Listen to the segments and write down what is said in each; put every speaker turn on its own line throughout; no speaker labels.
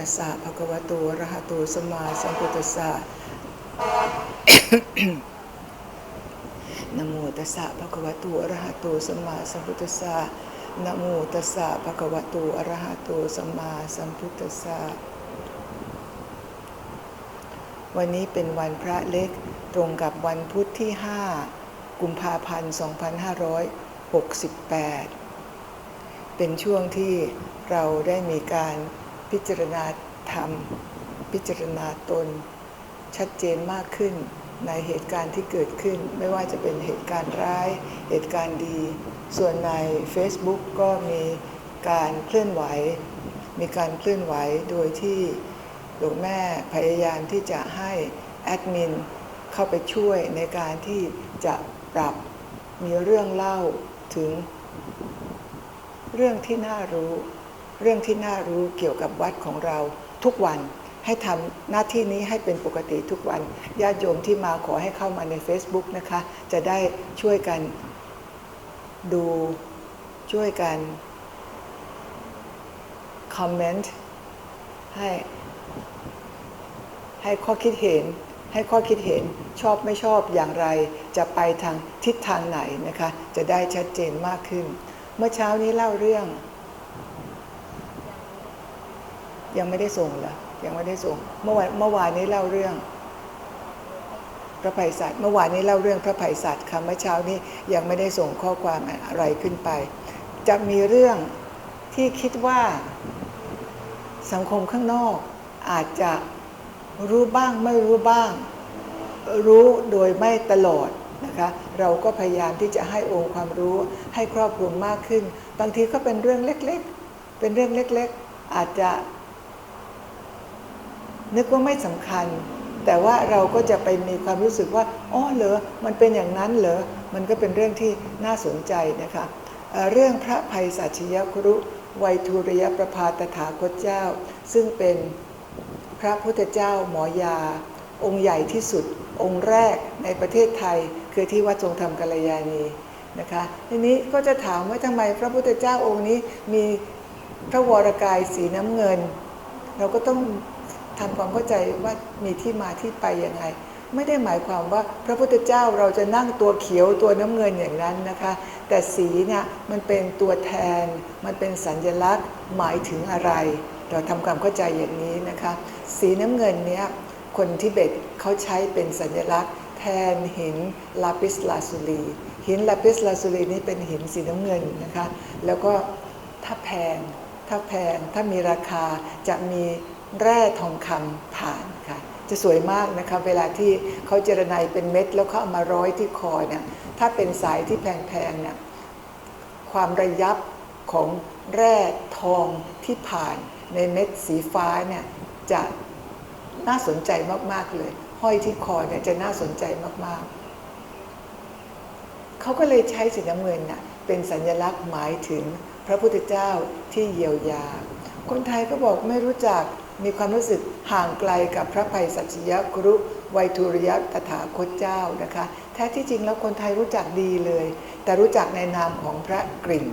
ตัสสะภะคะวะโตอะระหะโตสัมมาสัมพุทธัสสะนะโมตัสสะภะคะวะโตอะระหะโตสัมมาสัมพุทธัสสะนะโมตัสสะภะคะวะโตอะระหะโตสัมมาสัมพุทธัสสะวันนี้เป็นวันพระเล็กตรงกับวันพุธที่ 5 กุมภาพันธ์ 2568 เป็นช่วงที่เราได้มีการ พิจารณาธรรม พิจารณาตน ชัดเจนมากขึ้นในเหตุการณ์ที่เกิดขึ้น ไม่ว่าจะเป็นเหตุการณ์ร้าย เหตุการณ์ดี ส่วนใน Facebook ก็มีการเคลื่อนไหว มีการเคลื่อนไหวโดยที่หลวงแม่พยายามที่จะให้แอดมินเข้าไปช่วยในการที่จะปรับมีเรื่องเล่าถึงเรื่องที่น่ารู้ เรื่องที่น่ารู้เกี่ยวกับวัดของเราทุกวันให้ทำหน้าที่นี้ให้เป็นปกติทุกวันญาติโยมที่มาขอให้เข้ามาใน Facebook นะคะ จะได้ช่วยกันดูช่วยกันคอมเมนต์ให้ให้ข้อคิดเห็น ให้ข้อคิดเห็นชอบไม่ชอบอย่างไร จะไปทางทิศทางไหนนะคะ จะได้ชัดเจนมากขึ้น เมื่อเช้านี้เล่าเรื่อง ยังไม่ได้ส่งเหรอยังไม่ได้ส่ง เมื่อวานเมื่อวานนี้เล่าเรื่อง พระภัยสัตว์เมื่อวานนี้เล่าเรื่องพระภัยสัตว์ค่ะเมื่อเช้านี้ยังไม่ได้ส่งข้อความอะไรขึ้นไป จะมีเรื่องที่คิดว่าสังคมข้างนอกอาจจะรู้บ้างไม่รู้บ้าง รู้โดยไม่ตลอดนะคะเราก็พยายามที่จะให้องค์ความรู้ให้ครอบคลุมมากขึ้น บางทีก็เป็นเรื่องเล็กๆ เป็นเรื่องเล็กๆ อาจจะ นึกว่าไม่สำคัญ แต่ว่าเราก็จะไปมีความรู้สึกว่าอ๋อเหรอมันเป็นอย่างนั้นเหรอมันก็เป็นเรื่องที่น่าสนใจนะคะเเรื่องพระภัยสัชยครุไวยทุริยประภาตถาคตเจ้า ซึ่งเป็นพระพุทธเจ้าหมอยา องค์ใหญ่ที่สุด องค์แรกในประเทศไทย คือที่วัดทรงธรรมกัลยาณีนะคะทีนี้ก็จะถามว่าทำไมพระพุทธเจ้าองค์นี้มีพระวรกายสีน้ำเงิน เราก็ต้อง ทำความเข้าใจว่ามีที่มาที่ไปยังไง ไม่ได้หมายความว่าพระพุทธเจ้าเราจะนั่งตัวเขียวตัวน้ำเงินอย่างนั้นนะคะ แต่สีเนี่ยมันเป็นตัวแทน มันเป็นสัญลักษณ์หมายถึงอะไร เราทำความเข้าใจอย่างนี้นะคะ สีน้ำเงินเนี้ยคนทิเบตเขาใช้เป็นสัญลักษณ์ แทนหินลาปิสลาซูลีหินลาปิสลาซูลีนี่เป็นหินสีน้ำเงินนะคะ แล้วก็ถ้าแพง ถ้าแพงถ้ามีราคาจะมีแร่ทองคำผ่านค่ะ จะสวยมากนะคะเวลาที่เขาเจรไนเป็นเม็ด แล้วเขาเอามาร้อยที่คอเนี่ยถ้าเป็นสายที่แพงๆเนี่ยความระยับของแร่ทองที่ผ่านในเม็ดสีฟ้าเนี่ยจะน่าสนใจมากๆเลย ห้อยที่คอเนี่ยจะน่าสนใจมากๆ เขาก็เลยใช้สีน้ำเงินน่ะเป็นสัญลักษณ์หมายถึง ระพุทธเจ้าที่เยียวยา คนไทยก็บอกไม่รู้จักมีความรู้สึกห่างไกลกับพระภัยสัชยกรุไวยทุริยตถาคตเจ้านะคะ แท้ที่จริงแล้วคนไทยรู้จักดีเลย แต่รู้จักในนามของพระกริ่ง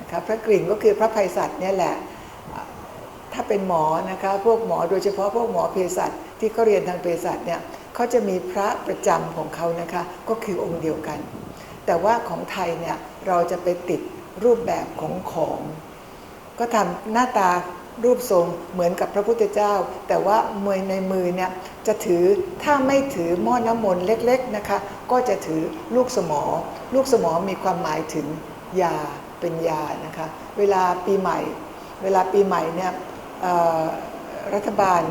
นะคะพระกริ่งก็คือพระภัยสัตว์เนี่ยแหละถ้าเป็นหมอนะคะพวกหมอโดยเฉพาะพวกหมอเภสัชที่เขาเรียนทางเภสัชเนี่ยเขาจะมีพระประจำของเขานะคะก็คือองค์เดียวกัน แต่ว่าของไทยเนี่ยเราจะไปติด รูปแบบของของ ก็ทำหน้าตารูปทรงเหมือนกับพระพุทธเจ้า แต่ว่ามือในมือเนี่ยจะถือถ้าไม่ถือหม้อน้ำมนต์เล็กๆนะคะ ก็จะถือลูกสมอ ลูกสมอมีความหมายถึงยาเป็นยานะคะ เวลาปีใหม่ เวลาปีใหม่เนี่ยรัฐบาล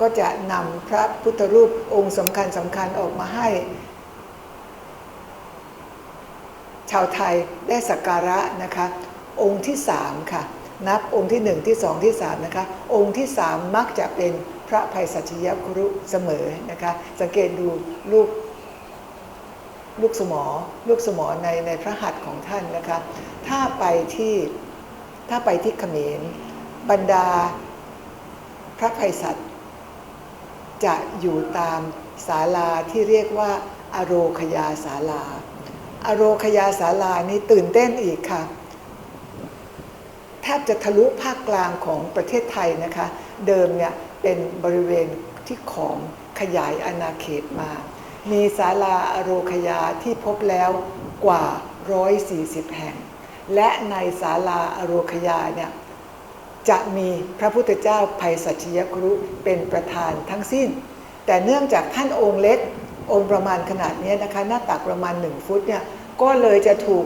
ก็จะนำพระพุทธรูปองค์สำคัญสำคัญออกมาให้ ชาวไทยได้สักการะนะคะ องค์ที่สามค่ะ นับองค์ที่หนึ่งที่สองที่สามนะคะ องค์ที่สามมักจะเป็นพระภัยสัชยครุเสมอนะคะ สังเกตดูลูกลูกสมอลูกสมอในในพระหัตถ์ของท่านนะคะ ถ้าไปที่ถ้าไปที่เขมร บรรดาพระภัยสัตจะอยู่ตามศาลาที่เรียกว่าอโรคยาศาลา อโรคยาศาลานี่ตื่นเต้นอีกค่ะ แทบจะทะลุภาคกลางของประเทศไทยนะคะ เดิมเนี่ยเป็นบริเวณที่ของขยายอาณาเขตมา มีศาลาอโรคยาที่พบแล้วกว่า 140 แห่ง และในศาลาอโรคยาเนี่ยจะมีพระพุทธเจ้าภัยสัชยครุเป็นประธานทั้งสิ้น แต่เนื่องจากท่านองค์เล็ก องค์ประมาณขนาดนี้นะคะ หน้าตักประมาณ 1 ฟุตเนี่ยก็เลยจะถูก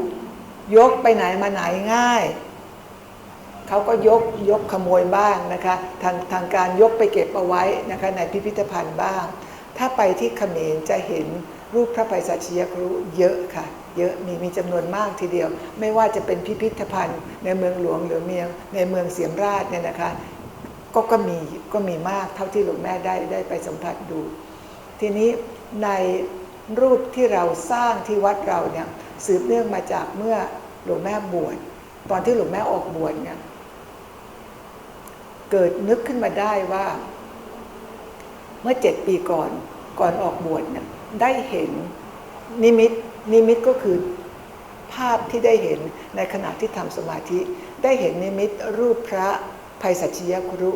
ยกไปไหนมาไหนง่าย เขาก็ยกยกขโมยบ้างนะคะทางทางการยกไปเก็บเอาไว้นะคะในพิพิธภัณฑ์บ้าง ถ้าไปที่เขมรจะเห็นรูปพระภัยสัชยครุเยอะค่ะ เยอะมีมีจำนวนมากทีเดียว ไม่ว่าจะเป็นพิพิธภัณฑ์ ในเมืองหลวงหรือเมืองในเมืองเสียมราชเนี่ยนะคะ ก็ก็มีก็มีมากเท่าที่หลวงแม่ได้ได้ไปสัมผัสดู ทีนี้ ในรูปที่เราสร้างที่วัดเราเนี่ยสืบเนื่องมาจากเมื่อหลวงแม่บวชตอนที่หลวงแม่ออกบวชเนี่ยเกิดนึกขึ้นมาได้ว่า เมื่อเจ็ดปีก่อนก่อนออกบวชเนี่ยได้เห็นนิมิตนิมิตก็คือภาพที่ได้เห็นในขณะที่ทำสมาธิ ได้เห็นนิมิตรูปพระภัยสัชยครุ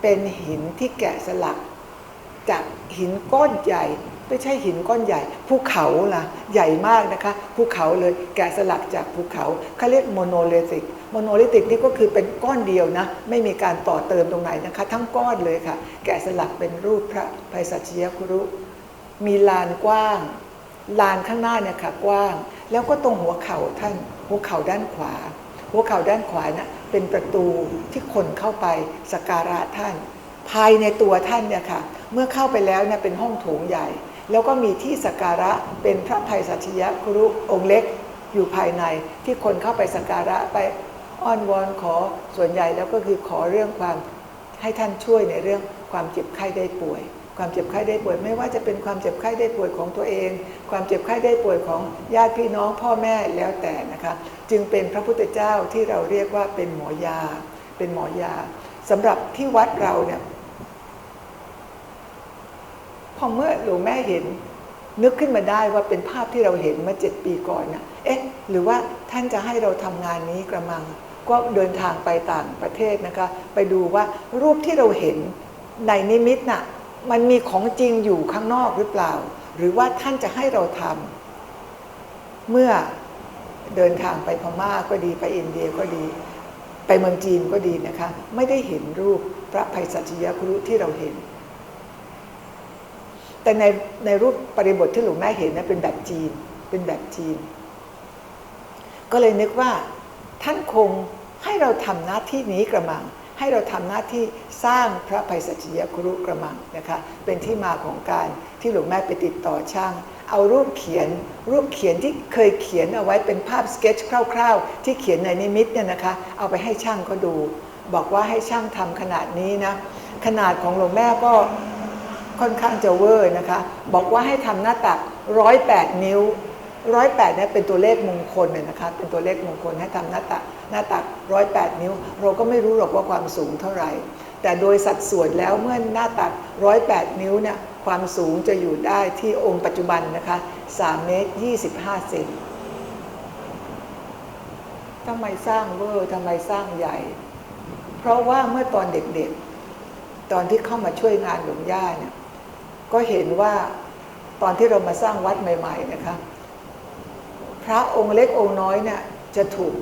เป็นหินที่แกะสลักจาก หินก้อนใหญ่ ไม่ใช่หินก้อนใหญ่ ภูเขาล่ะ ใหญ่มากนะคะ ภูเขาเลยแกะสลักจากภูเขาเขาเรียกโมโนเลติกโมโนลิติกนี่ก็คือเป็นก้อนเดียวนะ ไม่มีการต่อเติมตรงไหนนะคะ ทั้งก้อนเลยค่ะ แกะสลักเป็นรูปพระภัยสัชยครุ มีลานกว้าง ลานข้างหน้าเนี่ยค่ะกว้าง แล้วก็ตรงหัวเข่าท่าน หัวเข่าด้านขวา หัวเข่าด้านขวานะ่ะเป็นประตูที่คนเข้าไปสักการะท่าน ภายในตัวท่านเนี่ยค่ะ เมื่อเข้าไปแล้วเนี่ยเป็นห้องโถงใหญ่ แล้วก็มีที่สักการะเป็นพระภัยสัชยครุองค์เล็กอยู่ภายในที่คนเข้าไปสักการะไปอ้อนวอนขอส่วนใหญ่แล้วก็คือขอเรื่องความให้ท่านช่วยในเรื่องความเจ็บไข้ได้ป่วย ความเจ็บไข้ได้ป่วย ไม่ว่าจะเป็นความเจ็บไข้ได้ป่วยของตัวเอง ความเจ็บไข้ได้ป่วยของญาติพี่น้องพ่อแม่แล้วแต่นะคะ จึงเป็นพระพุทธเจ้าที่เราเรียกว่าเป็นหมอยา เป็นหมอยาสำหรับที่วัดเราเนี่ย พอเมื่อหลวงแม่เห็น นึกขึ้นมาได้ว่าเป็นภาพที่เราเห็นมื่อเจ็ดปีก่อนนะเอ๊ะ หรือว่าท่านจะให้เราทำงานนี้กระมัง ก็เดินทางไปต่างประเทศนะคะ ไปดูว่ารูปที่เราเห็นในนิมิตน่ะมันมีของจริงอยู่ข้างนอกหรือเปล่า หรือว่าท่านจะให้เราทำเมื่อเดินทางไปพม่าก็ดีไปอินเดียก็ดี ไปเมืองจีนก็ดีนะคะ ไม่ได้เห็นรูปพระภัยสัชยครุที่เราเห็น แต่ในในรูปปริบทที่หลวงแม่เห็นนะเป็นแบบจีน เป็นแบบจีน ก็เลยนึกว่า ท่านคงให้เราทำหน้าที่นี้กระมัง ให้เราทำหน้าที่สร้างพระภัยสัชยครุกระมังนะคะ เป็นที่มาของการที่หลวงแม่ไปติดต่อช่าง เอารูปเขียน รูปเขียนที่เคยเขียนเอาไว้เป็นภาพสเก็ตช์คร่าว ๆ ที่เขียนในนิมิตเนี่ยนะคะ เอาไปให้ช่างเขาดู บอกว่าให้ช่างทำขนาดนี้นะ ขนาดของหลวงแม่ก็ ค่อนข้างจะเวอร์นะคะ บอกว่าให้ทำหน้าตักร้อยแปดนิ้วร้อยแปดเนี่ยเป็นตัวเลขมงคลเนี่ยนะคะ เป็นตัวเลขมงคลให้ทำหน้าตักหน้าตักร้อยแปดนิ้ว เราก็ไม่รู้หรอกว่าความสูงเท่าไหร่ แต่โดยสัดส่วนแล้วเมื่อหน้าตักร้อยแปดนิ้วเนี่ยความสูงจะอยู่ได้ที่องค์ปัจจุบันนะคะสามเมตรยี่สิบห้าเซนทำไมสร้างเวอร์ทำไมสร้างใหญ่ เพราะว่าเมื่อตอนเด็กๆ ตอนที่เข้ามาช่วยงานหลวงย่าเนี่ย ก็เห็นว่าตอนที่เรามาสร้างวัดใหม่ ๆ นะคะ พระองค์เล็กองค์น้อยเนี่ยจะถูก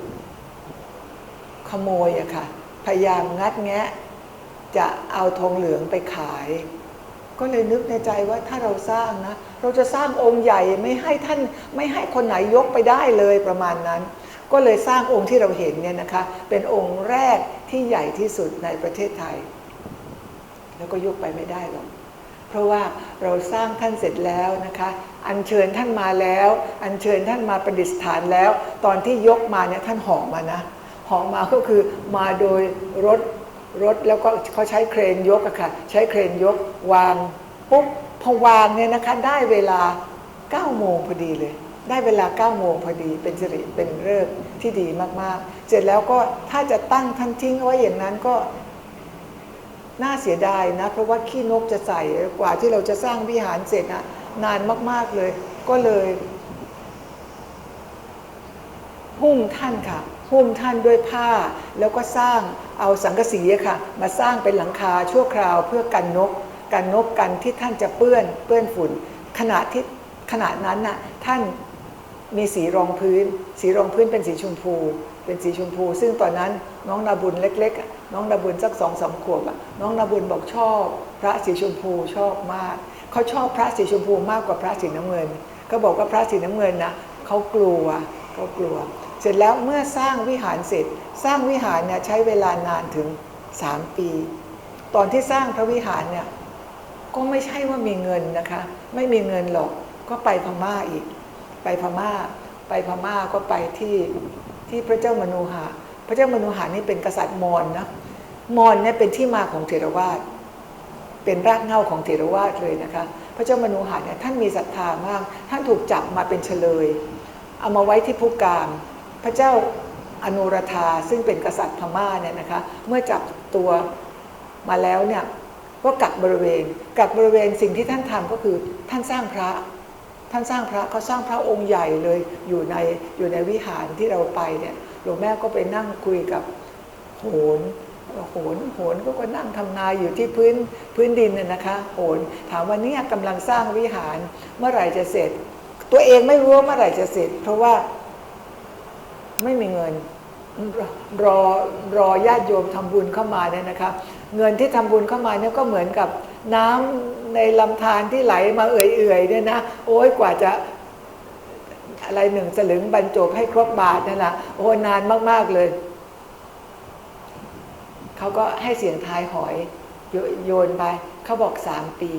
ขโมยอะค่ะ พยายามงัดแงะ จะเอาทองเหลืองไปขาย ก็เลยนึกในใจว่าถ้าเราสร้างนะ เราจะสร้างองค์ใหญ่ไม่ให้ท่านไม่ให้คนไหนยกไปได้เลยประมาณนั้น ก็เลยสร้างองค์ที่เราเห็นเนี่ยนะคะ เป็นองค์แรกที่ใหญ่ที่สุดในประเทศไทย แล้วก็ยกไปไม่ได้หรอก ราะว่าเราสร้างท่านเสร็จแล้วนะคะอัญเชิญท่านมาแล้ว อัญเชิญท่านมาประดิษฐานแล้ว ตอนที่ยกมาเนี่ยท่านห่อมานะห่อมาก็คือมาโดยรถรถแล้วก็เขาใช้เครนยกอะค่ะใช้เครนยกวางปุ๊บพอวางเนี่ยนะคะได้เวลา9โมงพอดีเลย ได้เวลา9โมงพอดีเป็นสิริเป็นเลิกที่ดีมากๆ เสร็จแล้วก็ถ้าจะตั้งท่านทิ้งเอาไว้อย่างนั้นก็ น่าเสียดายนะ เพราะว่าขี้นกจะใส่กว่าที่เราจะสร้างวิหารเสร็จนะนานมากๆเลย ก็เลยพุ่งท่านค่ะหุ้มท่านด้วยผ้า แล้วก็สร้างเอาสังกะสีค่ะ มาสร้างเป็นหลังคาชั่วคราวเพื่อกันนก กันนกกันที่ท่านจะเปื้อนเปื้อนฝุ่น ขณะที่ขณะนั้นน่ะท่านมีสีรองพื้น สีรองพื้นเป็นสีชมพู เป็นสีชมพู ซึ่งตอนนั้นน้องนาบุญเล็ก ๆ น้องนาบุญสักสองสามขวบอะน้องนาบุญบอกชอบพระสีชมพูชอบมากเขาชอบพระสีชมพูมากกว่าพระสีน้ำเงินเขาบอกว่าพระสีน้ำเงินนะเขากลัวเขากลัว เสร็จแล้วเมื่อสร้างวิหารเสร็จ สร้างวิหารเนี่ยใช้เวลานานถึง3ปี ตอนที่สร้างพระวิหารเนี่ยก็ไม่ใช่ว่ามีเงินนะคะ ไม่มีเงินหรอกก็ไปพม่าอีก ไปพม่า ไปพม่าก็ไปที่ที่พระเจ้ามนูหะ พระเจ้ามนูหะนี่เป็นกษัตริย์มอญนะมอญเนี่ยเป็นที่มาของเทรวาสเป็นรากเหง้าของเทรวาสเลยนะคะ พระเจ้ามนูหะเนี่ยท่านมีศรัทธามาก ท่านถูกจับมาเป็นเฉลย เอามาไว้ที่ภูกาม พระเจ้าอนุรธาซึ่งเป็นกษัตริย์พม่าเนี่ยนะคะ เมื่อจับตัวมาแล้วเนี่ยก็กักบริเวณกักบริเวณสิ่งที่ท่านทำก็คือท่านสร้างพระ ท่านสร้างพระเขาสร้างพระองค์ใหญ่เลยอยู่ในอยู่ในวิหารที่เราไปเนี่ย หลวงแม่ก็ไปนั่งคุยกับโหนโหนโหนก็ก็นั่งทำนาอยู่ที่พื้นพื้นดินน่ะนะคะโหนถามว่าเนี่ยกำลังสร้างวิหารเมื่อไหร่จะเสร็จ ตัวเองไม่รู้ว่าเมื่อไหร่จะเสร็จ เพราะว่าไม่มีเงินรอรอญาติโยมทำบุญเข้ามาเนี่ยนะคะ เงินที่ทำบุญเข้ามาเนี่ยก็เหมือนกับน้ำในลำธารที่ไหลมาเอื่อยๆเนี่ยนะโอ้ยกว่าจะ อะไรหนึ่งสลึงบรรจบให้ครบบาทนั่นแหละโอ้นานมาก ๆ เลย เขาก็ให้เสียงทายหอยโยนไป เขาบอกสามปี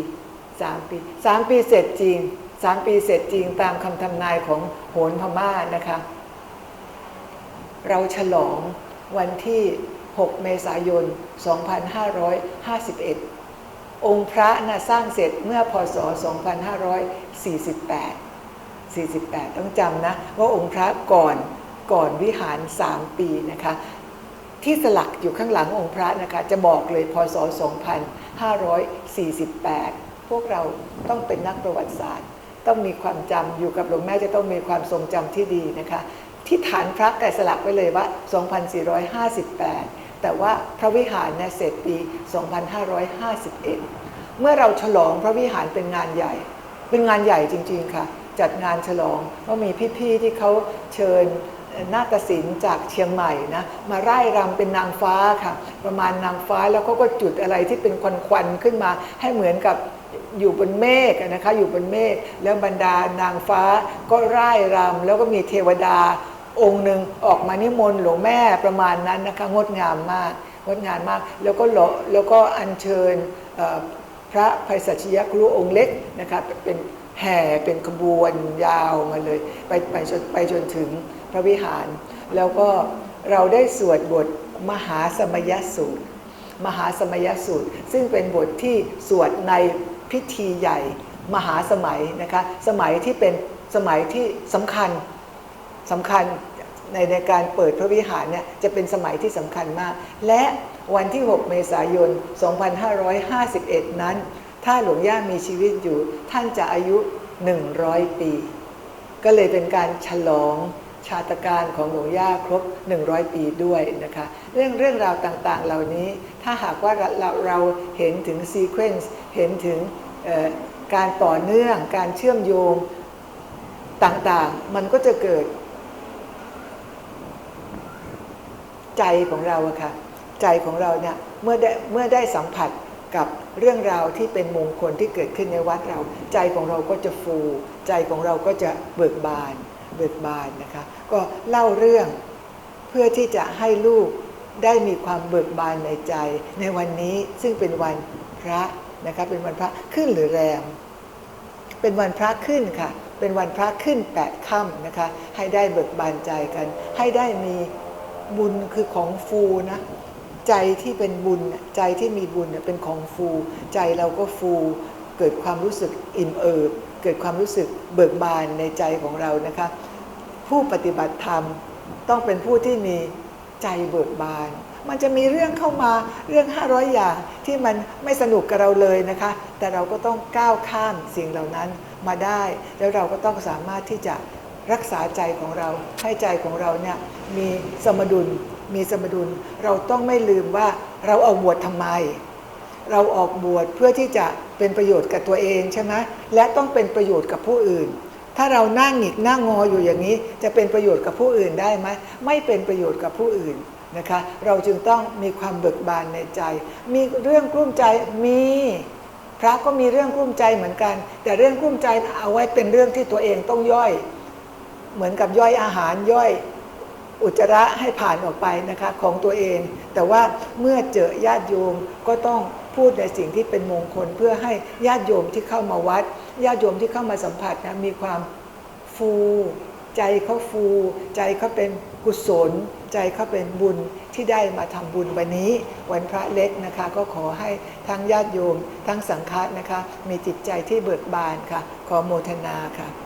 สามปีสามปีเสร็จจริงสามปีเสร็จจริงตามคำทำนายของโหนพม่านะคะ เราฉลองวันที่ 6 เมษายน 2551 องค์พระนะสร้างเสร็จเมื่อพศ 2548 48 ต้องจำนะ ว่าองค์พระก่อนก่อนวิหาร 3 ปีนะคะ ที่สลักอยู่ข้างหลังองค์พระนะคะ จะบอกเลยพศ 2548 พวกเราต้องเป็นนักประวัติศาสตร์ ต้องมีความจำอยู่กับหลวงแม่จะต้องมีความทรงจำที่ดีนะคะ ที่ฐานพระแกะสลักไว้เลยว่า 2458 แต่ว่าพระวิหารเนี่ยเสร็จปี 2551 เมื่อเราฉลองพระวิหารเป็นงานใหญ่ เป็นงานใหญ่จริง ๆค่ะ จัดงานฉลองก็มีพี่ๆที่เขาเชิญนาฏศิลป์จากเชียงใหม่นะมาไล่รำเป็นนางฟ้าค่ะ ประมาณนางฟ้าแล้วเขาก็จุดอะไรที่เป็นควันๆขึ้นมา ให้เหมือนกับอยู่บนเมฆนะคะอยู่บนเมฆแล้วบรรดานางฟ้าก็ไล่รำแล้วก็มีเทวดาองค์หนึ่งออกมานิมนต์หลวงแม่ประมาณนั้นนะคะงดงามมากงดงามมาก แล้วก็หลแล้วก็อัญเชิญพระภัยสัชยครูองค์เล็กนะคะเป็น แห่เป็นขบวนยาวมาเลย ไปไปจนไปจนถึงพระวิหาร แล้วก็เราได้สวดบทมหาสมยสูตร มหาสมยสูตร ซึ่งเป็นบทที่สวดในพิธีใหญ่ มหาสมัยนะคะสมัยที่เป็นสมัยที่สำคัญสำคัญในในการเปิดพระวิหารเนี่ยจะเป็นสมัยที่สำคัญมาก และวันที่ 6 เมษายน 2551 นั้น ถ้าหลวงย่ามีชีวิตอยู่ ท่านจะอายุ 100 ปี ก็เลยเป็นการฉลองชาตการของหลวงย่าครบ 100 ปีด้วยนะคะ เรื่องเรื่องราวต่างๆ เหล่านี้ถ้าหากว่าเราเราเห็นถึงซีเควนซ์เห็นถึงการต่อเนื่องการเชื่อมโยงต่างๆ มันก็จะเกิด ใจของเราอะค่ะ ใจของเราเนี่ยเมื่อได้เมื่อได้สัมผัส กับเรื่องราวที่เป็นมงคลที่เกิดขึ้นในวัดเรา ใจของเราก็จะฟู ใจของเราก็จะเบิกบานเบิกบานนะคะ ก็เล่าเรื่องเพื่อที่จะให้ลูกได้มีความเบิกบานในใจ ในวันนี้ซึ่งเป็นวันพระนะคะเป็นวันพระขึ้นหรือแรม เป็นวันพระขึ้นค่ะ เป็นวันพระขึ้นแปดค่ำนะคะ ให้ได้เบิกบานใจกัน ให้ได้มีบุญคือของฟูนะ ใจที่เป็นบุญใจที่มีบุญเนี่ยเป็นของฟู ใจเราก็ฟู เกิดความรู้สึกอิ่มเอิบเกิดความรู้สึกเบิกบานในใจของเรานะคะ ผู้ปฏิบัติธรรมต้องเป็นผู้ที่มีใจเบิกบาน มันจะมีเรื่องเข้ามาเรื่อง 500 อย่างที่มันไม่สนุกกับเราเลยนะคะ แต่เราก็ต้องก้าวข้ามสิ่งเหล่านั้นมาได้ แล้วเราก็ต้องสามารถที่จะรักษาใจของเราให้ใจของเราเนี่ยมีสมดุล มีสมดุล เราต้องไม่ลืมว่าเราเอาบวชทำไม เราออกบวชเพื่อที่จะเป็นประโยชน์กับตัวเองใช่ไหมและต้องเป็นประโยชน์กับผู้อื่น ถ้าเรานั่งหงิกนั่งงออยู่อย่างนี้ จะเป็นประโยชน์กับผู้อื่นได้ไหมไม่เป็นประโยชน์กับผู้อื่นนะคะ เราจึงต้องมีความเบิกบานในใจ มีเรื่องกลุ้มใจมีพระก็มีเรื่องกลุ้มใจเหมือนกัน แต่เรื่องกลุ้มใจเอาไว้เป็นเรื่องที่ตัวเองต้องย่อย เหมือนกับย่อยอาหารย่อย อุจจาระให้ผ่านออกไปนะคะของตัวเอง แต่ว่าเมื่อเจอญาติโยมก็ต้องพูดในสิ่งที่เป็นมงคล เพื่อให้ญาติโยมที่เข้ามาวัด ญาติโยมที่เข้ามาสัมผัสนะมีความฟู ใจเขาฟู ใจเขาเป็นกุศล ใจเขาเป็นบุญที่ได้มาทำบุญวันนี้ วันพระเล็กนะคะ ก็ขอให้ทั้งญาติโยม ทั้งสังฆะนะคะ มีจิตใจที่เบิกบานค่ะ ขอโมทนาค่ะ